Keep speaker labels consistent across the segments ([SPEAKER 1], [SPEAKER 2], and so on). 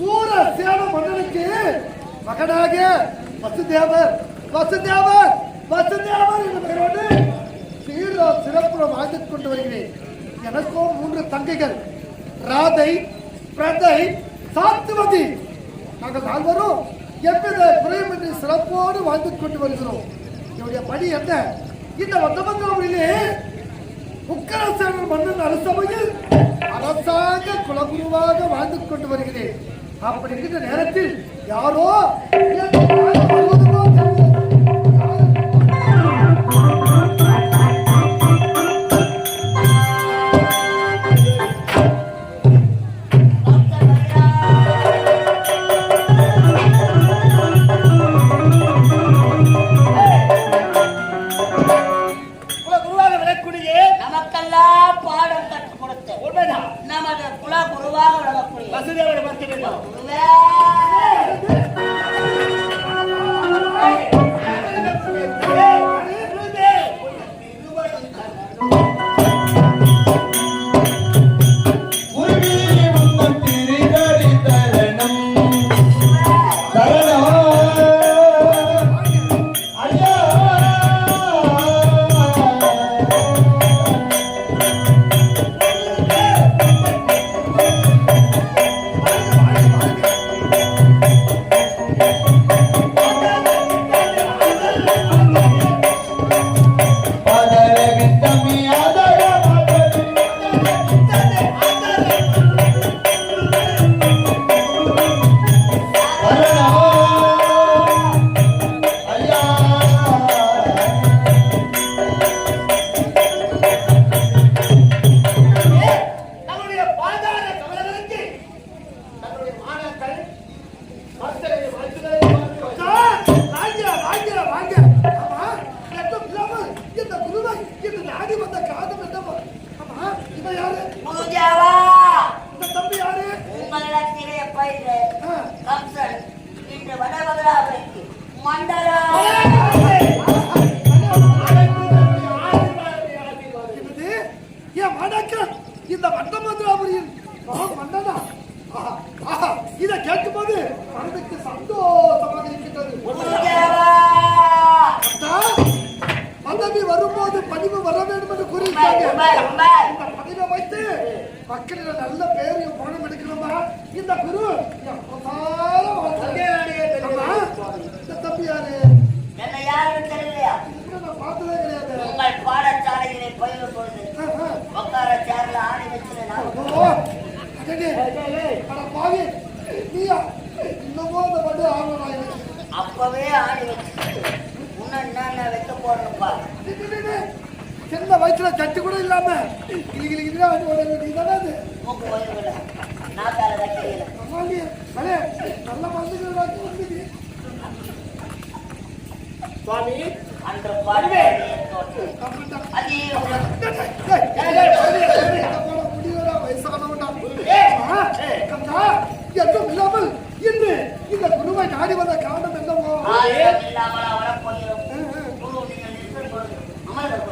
[SPEAKER 1] சூர சேன மன்னனுக்கு மகனாக வசுதேவர் வசுதேவர் வசுதேவர் என்ற பெயரோடு சீரா சிறப்புறம் வாழ்ந்து கொண்டு வருகிறேன். எனக்கும் மூன்று தங்கைகள் ராதை பிரதை சாத்துவதி. நாங்கள் நால்வரும் எவ்வித குறையுமின்றி சிறப்போடு வாழ்ந்து கொண்டு வருகிறோம். என்னுடைய பணி என்ன? இந்த வந்தமங்கலூரிலே உக்கரசேனர் மன்னன் அரசமையில் அரசாங்க குலகுருவாக வாழ்ந்து கொண்டு வருகிறேன். அப்படி இருக்கிற நேரத்தில் யாரோ மக்களிட நல்ல பேரையும் பணம் எடுக்கணுமா இந்த குரு தம்பி யாரு
[SPEAKER 2] என்ன யாருன்னு தெரியலையா?
[SPEAKER 1] நான் பார்த்ததே கிடையாது.
[SPEAKER 2] உங்கள் பாடசாலையிலே பயில பொழுது உட்கார சேர்ல ஆணி வச்சிருந்தேன்
[SPEAKER 1] நீயா? இன்னமும் அந்த பட்டு
[SPEAKER 2] அப்பவே ஆணி வச்சு உன்ன என்ன வைக்க போறேன்னு
[SPEAKER 1] சின்ன வயசுல தட்டு கூட இல்லாம கிளி கிளி வந்து உடனே நீ தானே அது நல்ல மருந்து
[SPEAKER 3] சுவாமி
[SPEAKER 1] அந்த பார்வை எதுவும் இல்லாமல் இன்று இந்த குருவை நாடி வந்த காரணம் என்னவோ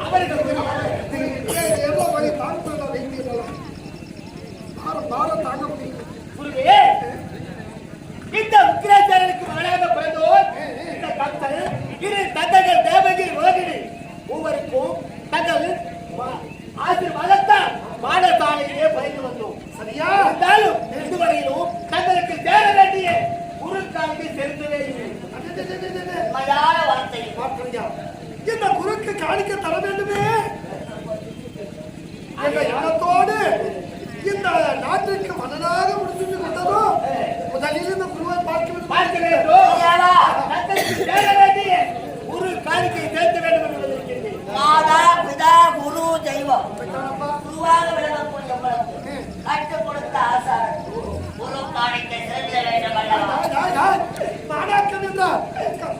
[SPEAKER 3] அவர்கள்
[SPEAKER 1] 나가고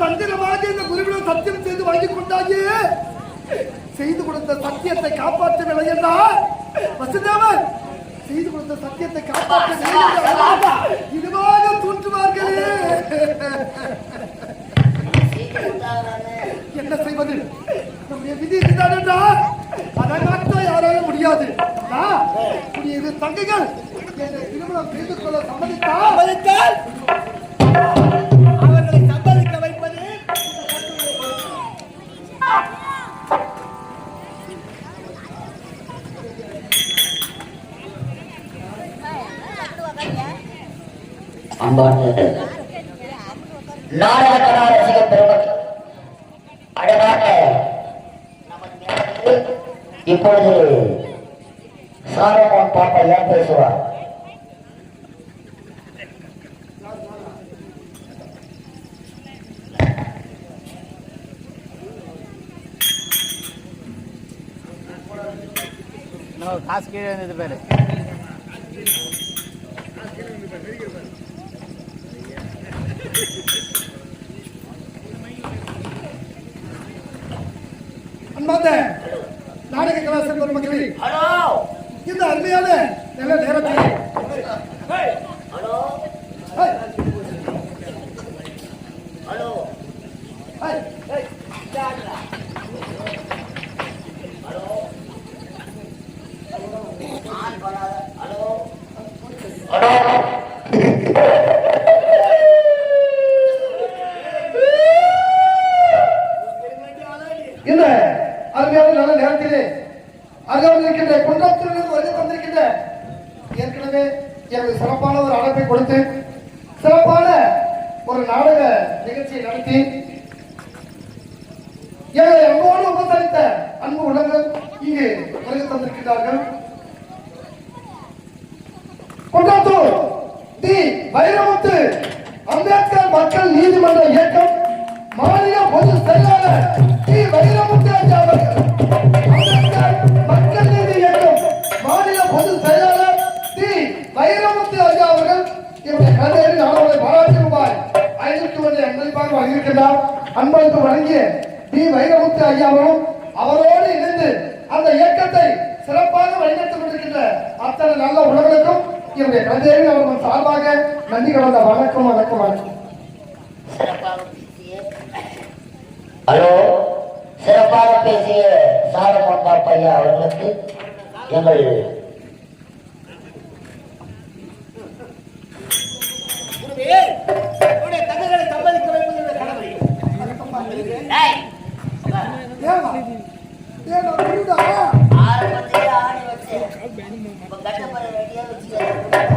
[SPEAKER 1] தந்திரமாக இந்த குருவிடம் சத்தியம் செய்து வாங்கி கொண்டாயே. செய்து கொடுத்த சத்தியத்தை காப்பாற்றவில்லை என்றால் வசுதேவன் செய்து கொடுத்த சத்தியத்தை என்றால் இதுவாக தூற்றுவார்களே என்ன செய்வது? நம்முடைய விதி இதுதான் என்றால் அதை மாற்ற யாராலும் முடியாது. தங்கைகள் என்னை திருமணம் செய்து கொள்ள சம்மதித்தால்?
[SPEAKER 4] அன்பார்ந்த நாடக கலா ரசிக பெருமக்கள் அழகான நமது நேரத்தில் இப்பொழுது சாரமோன் பாப்பா ஏன் பேசுவார்
[SPEAKER 5] காசு கீழே இருந்தது பேரு
[SPEAKER 1] பெருமக்களே
[SPEAKER 4] ஹலோ.
[SPEAKER 1] இந்த அருமையான நல்ல நேரத்தில் வருகை தந்திருக்கிறார்கள் குன்றத்தூர் தி வைரமுத்து அம்பேத்கர் மக்கள் நீதிமன்ற இயக்கம் மாநில பொது செயலாளர் தி வைரமுத்து ஐயா அவர்கள். அம்பேத்கர் மக்கள் நீதி இயக்கம் மாநில பொது செயலாளர் தி வைரமுத்து ஐயா அவர்கள். இவருடைய கதையை நாளை பாராட்டி ரூபாய் ஐநூத்தி ஒன்று எண்பதாக வழங்கியிருக்கிறார் அன்பளிப்பு வழங்கிய டி வைரமுத்து ஐயாவும் அவரோடு அந்த இயக்கத்தை சிறப்பாக வழிநடத்திக் கொண்டிருக்கின்ற அத்தனை நல்ல உலகளுக்கும் என்னுடைய கதையை அவர்கள் சார்பாக நன்றி கலந்த வணக்கம் வணக்கம் வணக்கம்.
[SPEAKER 4] ஹலோ சிறப்பாக பேசிய சாரமோன் பாப்பையா அவர்களுக்கு எங்கள்
[SPEAKER 3] தங்கைகளை சம்மதிக்க வைப்பது கடமை.
[SPEAKER 4] ஆரம்பத்திலே ஆணி வச்சேன். இப்ப கட்டப்பட ரெடியா வச்சு